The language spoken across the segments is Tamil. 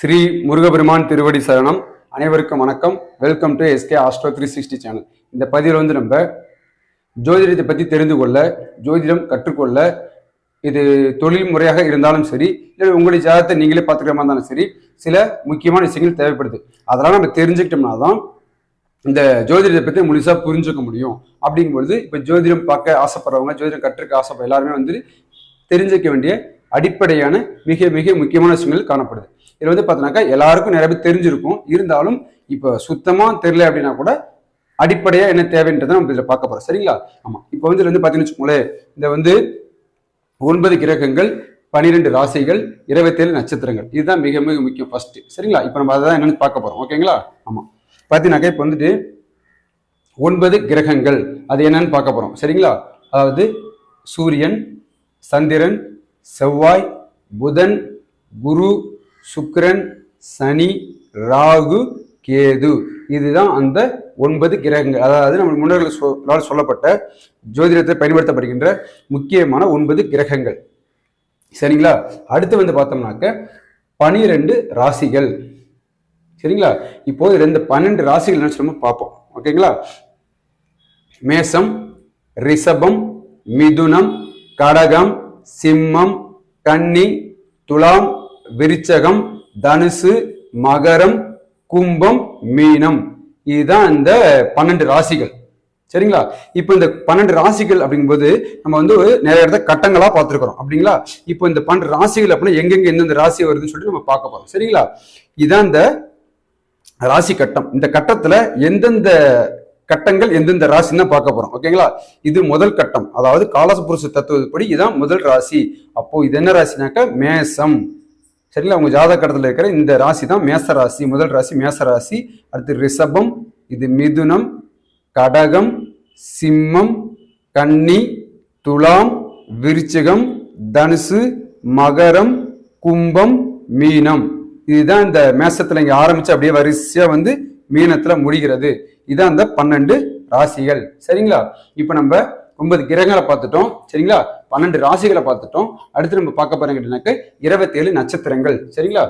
ஸ்ரீ முருகபெருமான் திருவடி சரணம். அனைவருக்கும் வணக்கம். Welcome to SK astro three sixty channel இந்த பதிவில் வந்து நம்ம ஜோதிடத்தை பற்றி தெரிந்து கொள்ள ஜோதிடம் கற்றுக்கொள்ள இது தொழில் முறையாக இருந்தாலும் சரி இல்லை உங்களுடைய ஜாதகத்தை நீங்களே பார்த்துக்கிற மாதிரி இருந்தாலும் சரி சில முக்கியமான விஷயங்கள் தேவைப்படுது. அதெல்லாம் நம்ம தெரிஞ்சுக்கிட்டோம்னா தான் இந்த ஜோதிடத்தை பற்றி முழுசாக புரிஞ்சுக்க முடியும். அப்படிங்கும்பொழுது இப்போ ஜோதிடம் பார்க்க ஆசைப்படுறவங்க ஜோதிடம் கற்றுக்க ஆசைப்படுற எல்லாருமே வந்து தெரிஞ்சுக்க வேண்டிய அடிப்படையான மிக மிக முக்கியமான விஷயங்கள் காணப்படுது. இதில் வந்து பார்த்தோன்னாக்கா எல்லாருக்கும் நிறைய பேர் தெரிஞ்சிருக்கும். இருந்தாலும் இப்போ சுத்தமாக தெரியல அப்படின்னா கூட அடிப்படையாக என்ன தேவைன்றதை நம்ம இதில் பார்க்க போகிறோம் சரிங்களா? ஆமாம் இப்போ வந்து இதில் வந்து பார்த்தீங்கன்னு வச்சுக்கோங்களேன் இந்த வந்து ஒன்பது கிரகங்கள் பனிரெண்டு ராசிகள் இருபத்தேழு நட்சத்திரங்கள். இதுதான் மிக மிக முக்கியம் ஃபர்ஸ்ட் சரிங்களா? இப்போ நம்ம அதான் என்னென்னு பார்க்க போகிறோம் ஓகேங்களா ஆமாம் பார்த்தீங்கன்னாக்கா இப்போ வந்துட்டு ஒன்பது கிரகங்கள். அது என்னன்னு பார்க்க போகிறோம் சரிங்களா? அதாவது சூரியன் சந்திரன் செவ்வாய் புதன் குரு சுக்கிரன் சனி ராகு கேது. இதுதான் அந்த ஒன்பது கிரகங்கள். அதாவது நம்ம முன்னோர்கள் சொல்லப்பட்ட ஜோதிடத்தில் பயன்படுத்தப்படுகின்ற முக்கியமான ஒன்பது கிரகங்கள். சரிங்களா? அடுத்து வந்து பார்த்தோம்னாக்க பனிரெண்டு ராசிகள். சரிங்களா? இப்போது ரெண்டு பன்னெண்டு ராசிகள் என்ன பார்ப்போம். ஓகேங்களா? மேசம் ரிஷபம் மிதுனம் கடகம் சிம்மம் கன்னி துலாம் விருச்சகம் தனுசு மகரம் கும்பம் மீனம். இதுதான் இந்த பன்னெண்டு ராசிகள். சரிங்களா? இப்போ இந்த பன்னெண்டு ராசிகள் அப்படிங்கும்போது நம்ம வந்து நிறைய இடத்த கட்டங்களாக பார்த்துருக்குறோம். அப்படிங்களா? இப்போ இந்த பன்னெண்டு ராசிகள் அப்படின்னா எங்கெங்க எந்தெந்த ராசி வருதுன்னு சொல்லிட்டு நம்ம பார்க்க போறோம். சரிங்களா? இதான் இந்த ராசி கட்டம். இந்த கட்டத்துல எந்தெந்த கட்டங்கள் எந்தெந்த ராசின்னு பார்க்க போறோம். ஓகேங்களா இது முதல் கட்டம். அதாவது காலசபுருஷ தத்துவப்படி இதுதான் முதல் ராசி. அப்போ இது என்ன ராசினாக்க? மேசம். சரிங்களா? உங்க ஜாதக கட்டத்தில் இருக்கிற இந்த ராசி தான் மேச ராசி. முதல் ராசி மேச ராசி. அடுத்து ரிஷபம் இது மிதுனம் கடகம் சிம்மம் கன்னி துலாம் விருச்சிகம் தனுசு மகரம் கும்பம் மீனம். இதுதான் இந்த மேசத்துல இங்க ஆரம்பிச்சு அப்படியே வரிசையா வந்து மீனத்துல முடிகிறது. இதான் அந்த பன்னெண்டு ராசிகள். சரிங்களா? இப்போ நம்ம ஒன்பது கிரகங்களை பார்த்துட்டோம். சரிங்களா? பன்னெண்டு ராசிகளை பார்த்துட்டோம். அடுத்து நம்ம பார்க்க போறோம் இருபத்தேழு நட்சத்திரங்கள். சரிங்களா?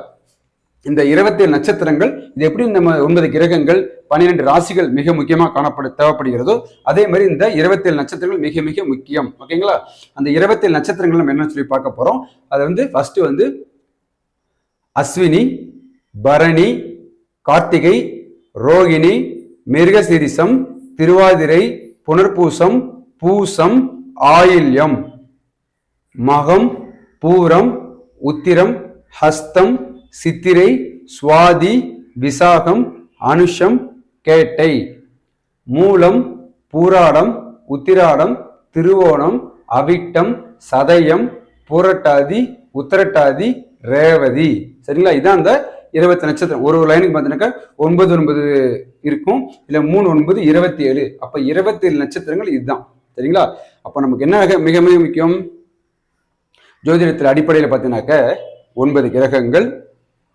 இந்த இருபத்தேழு நட்சத்திரங்கள் இது எப்படி நம்ம ஒன்பது கிரகங்கள் பன்னிரெண்டு ராசிகள் மிக முக்கியமாக காணப்பட தேவைப்படுகிறதோ அதே மாதிரி இந்த இருபத்தேழு நட்சத்திரங்கள் மிக மிக முக்கியம். ஓகேங்களா? அந்த இருபத்தேழு நட்சத்திரங்கள் நம்ம என்ன சொல்லி பார்க்க போறோம்? அதை வந்து ஃபர்ஸ்ட் வந்து அஸ்வினி பரணி கார்த்திகை ரோகிணி மிருகசிரிசம் திருவாதிரை புனர்பூசம் பூசம் ஆயில்யம். மகம் பூரம் உத்திரம் ஹஸ்தம் சித்திரை சுவாதி விசாகம் அனுஷம் கேட்டை. மூலம் பூராடம் உத்திராடம் திருவோணம் அவிட்டம் சதயம் பூரட்டாதி உத்திரட்டாதி ரேவதி. சரிங்களா? இதான் அந்த இருபத்தி நட்சத்திரம் ஒரு ஒரு லைனுக்கு பார்த்தீங்கன்னாக்கா ஒன்பது ஒன்பது இருக்கும். இல்லை மூணு ஒன்பது இருபத்தி ஏழு. அப்போ இருபத்தி ஏழு நட்சத்திரங்கள் இதுதான். சரிங்களா? அப்போ நமக்கு என்ன மிக மிக மிக முக்கியம்? ஜோதிடத்தில் அடிப்படையில் பார்த்தீங்கன்னாக்க ஒன்பது கிரகங்கள்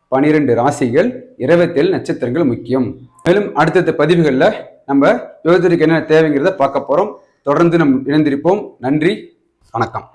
பனிரெண்டு ராசிகள் இருபத்தேழு நட்சத்திரங்கள் முக்கியம். மேலும் அடுத்தடுத்த பதிவுகளில் நம்ம ஜோதிடருக்கு என்ன தேவைங்கிறத பார்க்க போகிறோம் தொடர்ந்து நம் இணைந்திருப்போம். நன்றி. வணக்கம்.